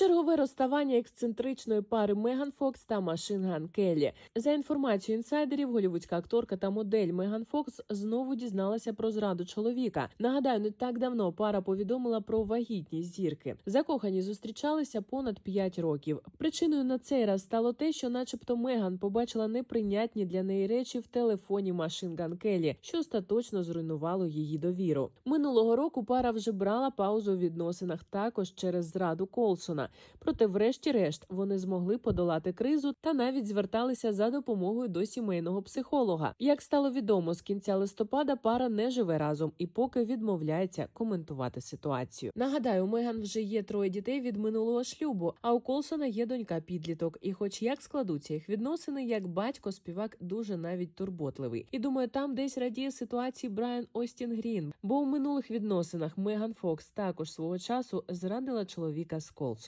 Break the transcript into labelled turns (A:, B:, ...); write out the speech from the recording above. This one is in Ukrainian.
A: Чергове розставання ексцентричної пари Меган Фокс та Машин Ган Келлі. За інформацією інсайдерів, голівудська акторка та модель Меган Фокс знову дізналася про зраду чоловіка. Нагадаю, не так давно пара повідомила про вагітність зірки. Закохані зустрічалися понад 5 років. Причиною на цей раз стало те, що, начебто, Меган побачила неприйнятні для неї речі в телефоні Машин Ган Келлі, що остаточно зруйнувало її довіру. Минулого року пара вже брала паузу у відносинах також через зраду Колсона. Проте, врешті-решт, вони змогли подолати кризу та навіть зверталися за допомогою до сімейного психолога. Як стало відомо, з кінця листопада пара не живе разом і поки відмовляється коментувати ситуацію. Нагадаю, у Меган вже є троє дітей від минулого шлюбу. А у Колсона є донька підліток. І, хоч як складуться їх відносини, як батько, співак дуже навіть турботливий. І думаю, там десь радіє ситуації Брайан Остін Грін, бо у минулих відносинах Меган Фокс також свого часу зрадила чоловіка з Колсоном.